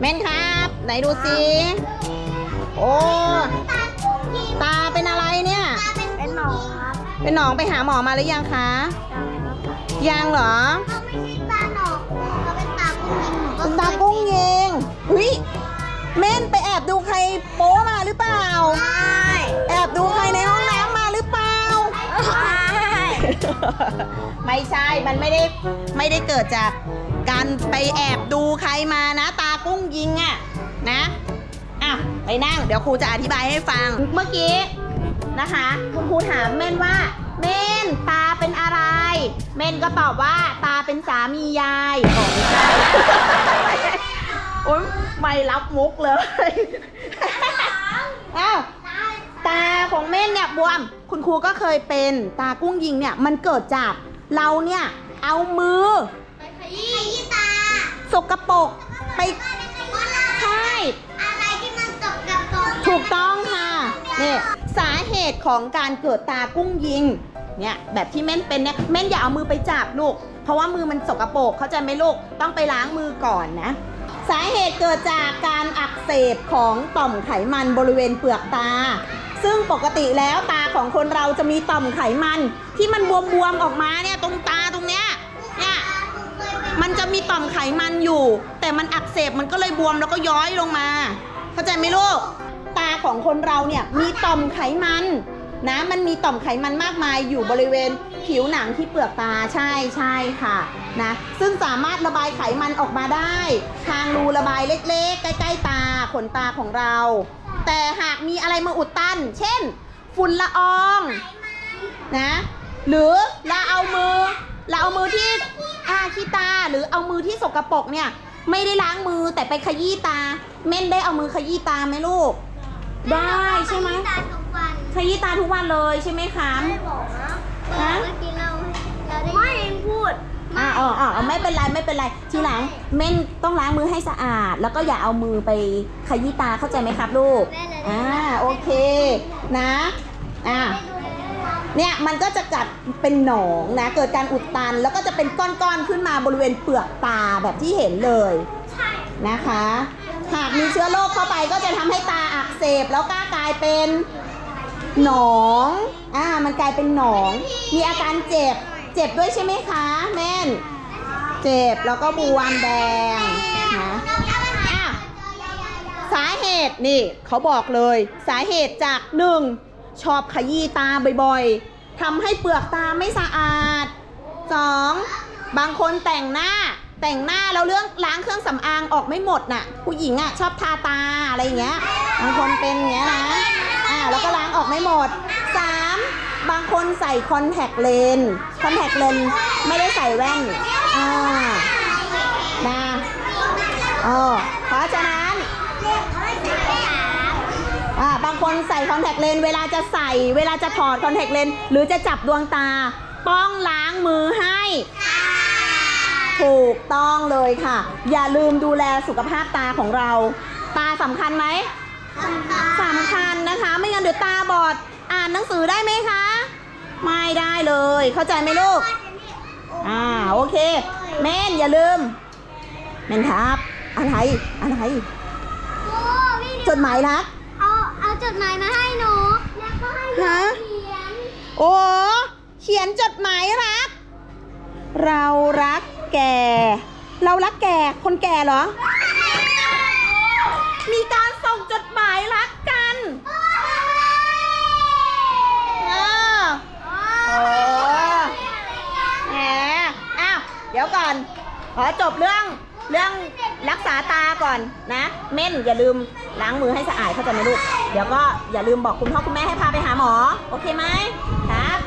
เม่นครับ ไหนดูสิโอ้ตากุ้งยิงตาเป็นอะไรเนี่ยตาเป็นเป็นหนองครับเป็นหนองไปหาหมอมาหรือยังคะยังเหรอเขาไม่ใช่ตาหนองเขาเป็นตากุ้งยิงหนูก็คุณตากุ้งเยงอุ้ยเม่น ไม่ใช่ มันไม่ได้ไม่ได้เกิดจากการไปแอบดูใครมานะ ตากุ้งยิงอะนะอะไปนั่ง เดี๋ยวครูจะอธิบายให้ฟัง เมื่อกี้นะคะคุณครูถามเม่นว่า เม่นตาเป็นอะไร เม่นก็ตอบว่าตาเป็นสามียายโอ๊ยไม่รับมุกเลย อ้าว ตาของเม่นเนี่ย บวม คุณครูก็เคยเป็นตากุ้งยิงเนี่ยมันเกิดจากเราเนี่ยเอามือ ไปขยี้ขยี้ตาสกปรกไปใช่อะไรที่มันตกกับตกถูกต้องค่ะนี่สาเหตุของการเกิดตากุ้งยิงเนี่ยแบบที่เม่นเป็นเนี่ยเม่นอย่าเอามือไปจับลูก เพราะว่ามือมันสกปรกเข้าใจไหมลูกต้องไปล้างมือก่อนนะสาเหตุเกิดจากการอักเสบของต่อมไขมันบริเวณเปลือกตา ซึ่งปกติแล้วตาของคนเราจะมีต่อมไขมัน ที่มันบวมๆออกมาเนี่ยตรงตาตรงเนี้ยเนี่ยมันจะมีต่อมไขมันอยู่ แต่มันอักเสบมันก็เลยบวมแล้วก็ย้อยลงมา เข้าใจไหมลูกตาของคนเราเนี่ยมีต่อมไขมันนะมันมีต่อมไขมันมากมายอยู่บริเวณ ผิวหนังที่เปลือกตาใช่ใช่ค่ะนะซึ่งสามารถระบายไขมันออกมาได้ ทางรูระบายเล็กๆ ใกล้ๆตาขนตาของเรา แต่หากมีอะไรมาอุดตัน เช่น ฝุ่นละอองนะหรือเราเอามือ เราเอามือที่อาขี้ตาหรือเอามือที่สกรปรกเนี่ยไม่ได้ล้างมือแต่ไปขยี้ตา เม่นได้เอามือขยี้ตาไหมลูก ได้ใช่ไหมตาทุกวันขยี้ตาทุกวันเลยใช่ไหมคะไม่บอกนะ ฮะ เมื่อกี้เราเราได้ไม่เองพูด อ่าอ๋ออ๋อไม่เป็นไรไม่เป็นไร ทีหลังเม่นต้องล้างมือให้สะอาด แล้วก็อย่าเอามือไปขยี้ตาเข้าใจไหมครับลูก อ่าโอเค นะ อ่า เนี่ยมันก็จะกัดเป็นหนองนะ เกิดการอุดตันแล้วก็จะเป็นก้อนๆขึ้นมาบริเวณเปลือกตาแบบที่เห็นเลยใช่นะคะ หากมีเชื้อโรคเข้าไปก็จะทำให้ตาอักเสบแล้วก็กลายเป็น หนอง อ่า มันกลายเป็นหนอง มีอาการเจ็บ เจ็บด้วยใช่ไหมคะ แม่น เจ็บแล้วก็บวมแดงนะอะสาเหตุนี่เขาบอกเลย สาเหตุจากหนึ่งชอบขยี้ตาบ่อยๆทำให้เปลือกตาไม่สะอาดสองบางคนแต่งหน้าแต่งหน้าแล้วเรื่องล้างเครื่องสำอางออกไม่หมดน่ะ ผู้หญิงอะ ชอบทาตาอะไรอย่างเงี้ยบางคนเป็นอย่างเงี้ยนะ แล้วก็ล้างออกไม่หมดสามบางคนใส่คอนแทคเลนส์คอนแทคเลนส์ไม่ได้ใส่แว่นอ่านะเออเพราะฉะนั้นอ่าบางคนใส่คอนแทคเลนส์เวลาจะใส่เวลาจะถอดคอนแทคเลนส์หรือจะจับดวงตา ต้องล้างมือให้ถูกต้องเลยค่ะ อย่าลืมดูแลสุขภาพตาของเรา ตาสำคัญไหม สำคัญนะคะ ไม่งั้นเดี๋ยวตาบอด อ่านหนังสือได้ไหมคะ ไม่ได้เลย เข้าใจไหมลูก อ่า โอเคเม่นอย่าลืมเม่นครับ อะไร อะไรโอ้พี่จดหมายรัก เอาเอาจดหมายมาให้หนู แล้วก็ให้หนูฮะ เขียนโอ้เขียนจดหมายรัก เรารักแกเรารักแกคนแก่เหรอ มีการส่งจดหมายรักกันเออโอ้แหมอ้าว เดี๋ยว ก่อน ขอจบเรื่องเรื่องรักษาตาก่อนนะ เม่นอย่าลืมล้างมือให้สะอาดเข้าใจไหมลูก เดี๋ยวก็อย่าลืมบอกคุณพ่อคุณแม่ให้พาไปหาหมอ โอเคไหมครับ